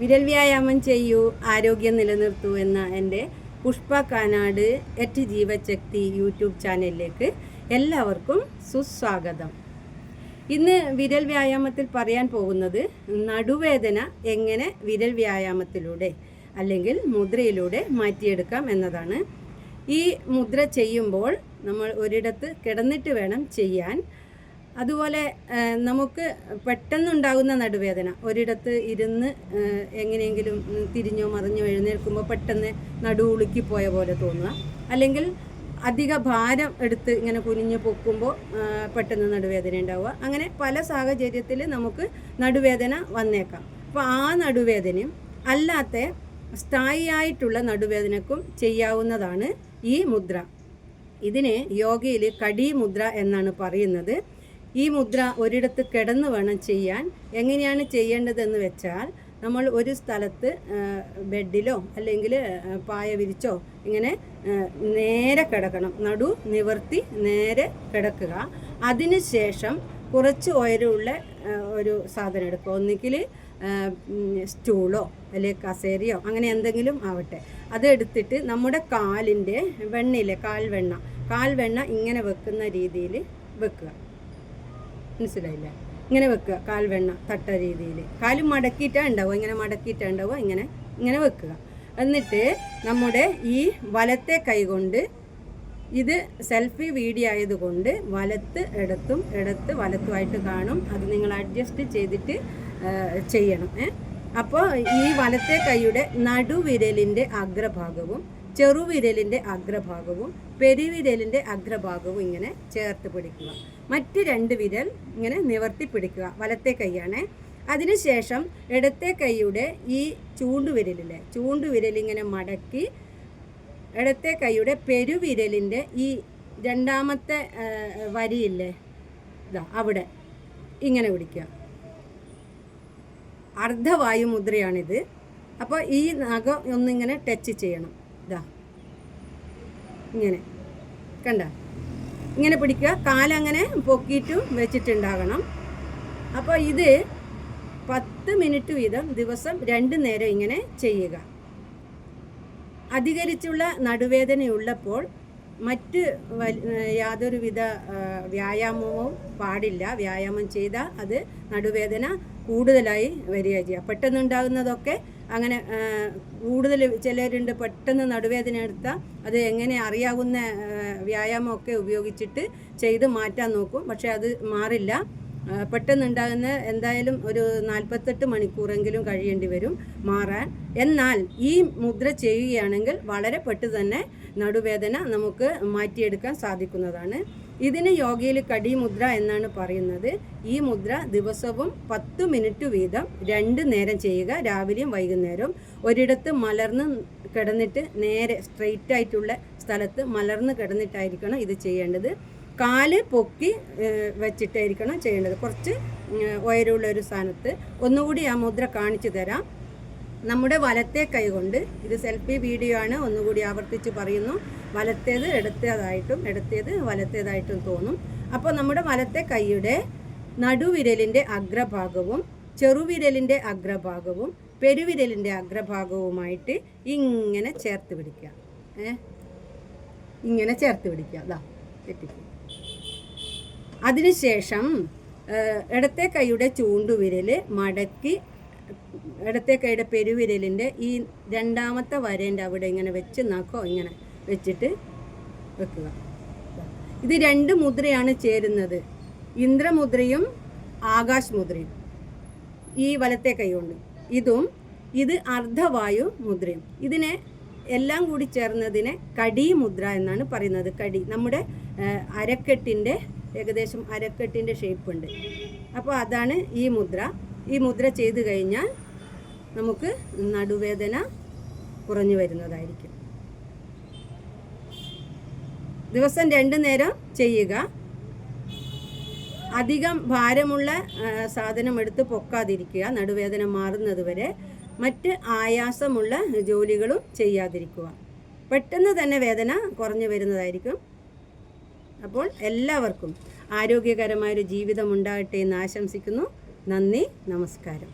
വിരൽ വ്യായാമം ചെയ്യൂ ആരോഗ്യം നിലനിർത്തൂ എന്ന എന്റെ പുഷ്പ കാനാട് എറ്റ് ജീവശക്തി യൂട്യൂബ് ചാനലിലേക്ക് എല്ലാവർക്കും സുസ്വാഗതം. ഇന്ന് വിരൽ വ്യായാമത്തിൽ പറയാൻ പോകുന്നത് നടുവേദന എങ്ങനെ വിരൽ വ്യായാമത്തിലൂടെ അല്ലെങ്കിൽ മുദ്രയിലൂടെ മാറ്റിയെടുക്കാം എന്നതാണ്. ഈ മുദ്ര ചെയ്യുമ്പോൾ നമ്മൾ ഒരിടത്ത് കിടന്നിട്ട് വേണം ചെയ്യാൻ. അതുപോലെ നമുക്ക് പെട്ടെന്നുണ്ടാകുന്ന നടുവേദന. ഒരിടത്ത് ഇരുന്ന് എങ്ങനെയെങ്കിലും തിരിഞ്ഞോ മറിഞ്ഞോ എഴുന്നേൽക്കുമ്പോൾ പെട്ടെന്ന് നടു ഉളുക്കി പോയ പോലെ തോന്നുക. അല്ലെങ്കിൽ അധിക ഭാരം എടുത്ത് ഇങ്ങനെ കുനിഞ്ഞ് പൊക്കുമ്പോൾ പെട്ടെന്ന് നടുവേദന ഉണ്ടാവുക. അങ്ങനെ പല സാഹചര്യത്തിൽ നമുക്ക് നടുവേദന വന്നേക്കാം. അപ്പോൾ ആ നടുവേദനയും അല്ലാത്ത സ്ഥായിയായിട്ടുള്ള നടുവേദനക്കും ചെയ്യാവുന്നതാണ് ഈ മുദ്ര. ഇതിനെ യോഗയിൽ കടി മുദ്ര എന്നാണ് പറയുന്നത്. ഈ മുദ്ര ഒരിടത്ത് കിടന്ന് വേണം ചെയ്യാൻ. എങ്ങനെയാണ് ചെയ്യേണ്ടതെന്ന് വെച്ചാൽ നമ്മൾ ഒരു സ്ഥലത്ത് ബെഡിലോ അല്ലെങ്കിൽ പായ വിരിച്ചോ ഇങ്ങനെ നേരെ കിടക്കണം. നടു നിവർത്തി നേരെ കിടക്കുക. അതിനുശേഷം കുറച്ച് ഉയരമുള്ള ഒരു സാധനം എടുക്കുക. ഒന്നുകിൽ സ്റ്റൂളോ അല്ലെങ്കിൽ കസേരയോ അങ്ങനെ എന്തെങ്കിലും ആവട്ടെ. അത് എടുത്തിട്ട് നമ്മുടെ കാലിന്റെ വെണ്ണയിലെ കാൽവെണ്ണ. കാൽവെണ്ണ ഇങ്ങനെ വെക്കുന്ന രീതിയിൽ വെക്കുക. മനസ്സിലായില്ലേ? ഇങ്ങനെ വെക്കുക കാൽവെണ്ണ തട്ട രീതിയിൽ കാലും മടക്കിയിട്ടാണ് ഉണ്ടാവുക ഇങ്ങനെ മടക്കിയിട്ടാണ് ഉണ്ടാവുക ഇങ്ങനെ ഇങ്ങനെ വെക്കുക. എന്നിട്ട് നമ്മുടെ ഈ വലത്തെ കൈ കൊണ്ട് ഇത് സെൽഫി വീഡിയോ ആയതുകൊണ്ട് വലത്ത് ഇടത്തും ഇടത്ത് വലത്തുമായിട്ട് കാണും. അത് നിങ്ങൾ അഡ്ജസ്റ്റ് ചെയ്തിട്ട് ചെയ്യണം അപ്പോൾ ഈ വലത്തെ കൈയുടെ നടുവിരലിന്റെ അഗ്രഭാഗവും ചെറുവിരലിന്റെ അഗ്രഭാഗവും പെരുവിരലിന്റെ അഗ്രഭാഗവും ഇങ്ങനെ ചേർത്ത് പിടിക്കുക. മറ്റ് രണ്ട് വിരൽ ഇങ്ങനെ നിവർത്തി പിടിക്കുക. വലത്തെ കൈയാണേ. അതിനുശേഷം ഇടത്തെ കൈയുടെ ഈ ചൂണ്ടുവിരലിലെ ചൂണ്ടുവിരൽ ഇങ്ങനെ മടക്കി ഇടത്തെ കൈയുടെ പെരുവിരലിന്റെ ഈ രണ്ടാമത്തെ വരിയില്ലേ ഇതാ അവിടെ ഇങ്ങനെ പിടിക്കുക. അർദ്ധവായു മുദ്രയാണിത് അപ്പോൾ ഈ നഖം ഒന്നിങ്ങനെ ടച്ച് ചെയ്യണം. ഇങ്ങനെ. കണ്ട? ഇങ്ങനെ പിടിക്കുക. കാലങ്ങനെ പൊക്കിയിട്ടും വെച്ചിട്ടുണ്ടാകണം. അപ്പോൾ ഇത് പത്ത് മിനിറ്റ് വീതം ദിവസം രണ്ട് നേരം ഇങ്ങനെ ചെയ്യുക. അധികരിച്ചുള്ള നടുവേദനയുള്ളപ്പോൾ മറ്റ് യാതൊരുവിധ വ്യായാമവും പാടില്ല. വ്യായാമം ചെയ്താൽ അത് നടുവേദന കൂടുതലായി വരിക ചെയ്യുക പെട്ടെന്നുണ്ടാകുന്നതൊക്കെ അങ്ങനെ കൂടുതൽ ചിലരുണ്ട് പെട്ടെന്ന് നടുവേദന എടുത്താൽ അത് എങ്ങനെ അറിയാവുന്ന വ്യായാമമൊക്കെ ഉപയോഗിച്ചിട്ട് ചെയ്ത് മാറ്റാൻ നോക്കും. പക്ഷേ അത് മാറില്ല. പെട്ടെന്നുണ്ടാകുന്ന എന്തായാലും ഒരു നാൽപ്പത്തെട്ട് മണിക്കൂറെങ്കിലും കഴിയേണ്ടി വരും മാറാൻ. എന്നാൽ ഈ മുദ്ര ചെയ്യുകയാണെങ്കിൽ വളരെ പെട്ടെന്ന് തന്നെ നടുവേദന നമുക്ക് മാറ്റിയെടുക്കാൻ സാധിക്കുന്നതാണ്. ഇതിന് യോഗയിൽ കടി മുദ്ര എന്നാണ് പറയുന്നത്. ഈ മുദ്ര ദിവസവും പത്ത് മിനിറ്റ് വീതം രണ്ട് നേരം ചെയ്യുക രാവിലെയും വൈകുന്നേരവും. ഒരിടത്ത് മലർന്ന് കിടന്നിട്ട് നേരെ സ്ട്രെയിറ്റ് ആയിട്ടുള്ള സ്ഥലത്ത് മലർന്ന് കിടന്നിട്ടായിരിക്കണം ഇത് ചെയ്യേണ്ടത്. കാൽ പൊക്കി വെച്ചിട്ടായിരിക്കണം ചെയ്യേണ്ടത്. കുറച്ച് ഉയരമുള്ള ഒരു സ്ഥാനത്ത്. ഒന്നുകൂടി ആ മുദ്ര കാണിച്ചു തരാം. നമ്മുടെ വലത്തെ കൈ കൊണ്ട് ഇത് സെൽഫി വീഡിയോ ആണ് ഒന്നുകൂടി ആവർത്തിച്ച് പറയുന്നു. വലത്തേത് എടുത്തതായിട്ടും എടുത്തേത് വലത്തേതായിട്ടും തോന്നും. അപ്പോൾ നമ്മുടെ വലത്തെ കൈയുടെ നടുവിരലിന്റെ അഗ്രഭാഗവും ചെറുവിരലിന്റെ അഗ്രഭാഗവും പെരുവിരലിന്റെ അഗ്രഭാഗവുമായിട്ട് ഇങ്ങനെ ചേർത്ത് പിടിക്കുക. ഇങ്ങനെ ചേർത്ത് പിടിക്കുക. അതാ തെറ്റിക്കും അതിനുശേഷം ഇടത്തെ കൈയുടെ ചൂണ്ടുവിരൽ മടക്കി ഇടത്തെ കൈയുടെ പെരുവിരലിന്റെ ഈ രണ്ടാമത്തെ വരേന്റെ അവിടെ ഇങ്ങനെ വെച്ച് നോക്കോ ഇങ്ങനെ വെച്ചിട്ട് വെക്കുക. ഇത് രണ്ട് മുദ്രയാണ് ചേരുന്നത്. ഇന്ദ്രമുദ്രയും ആകാശ് മുദ്രയും ഈ വലത്തെ കൈ കൊണ്ട്. ഇതും ഇത് അർദ്ധവായു മുദ്രയും. ഇതിനെ എല്ലാം കൂടി ചേർന്നതിനെ കടി മുദ്ര എന്നാണ് പറയുന്നത്. കടി നമ്മുടെ അരക്കെട്ടിന്റെ ഏകദേശം അരക്കെട്ടിന്റെ ഷേപ്പ് ഉണ്ട് അപ്പോൾ അതാണ് ഈ മുദ്ര. ഈ മുദ്ര ചെയ്ത് കഴിഞ്ഞാൽ നമുക്ക് നടുവേദന കുറഞ്ഞു വരുന്നതായിരിക്കും. ദിവസം രണ്ട് നേരം ചെയ്യുക. അധികം ഭാരമുള്ള സാധനം എടുത്ത് പൊക്കാതിരിക്കുക നടുവേദന മാറുന്നത് വരെ. മറ്റ് ആയാസമുള്ള ജോലികളും ചെയ്യാതിരിക്കുക. പെട്ടെന്ന് തന്നെ വേദന കുറഞ്ഞു വരുന്നതായിരിക്കും. അപ്പോൾ എല്ലാവർക്കും ആരോഗ്യകരമായൊരു ജീവിതം ഉണ്ടാകട്ടെ എന്ന് ആശംസിക്കുന്നു. നന്ദി നമസ്കാരം.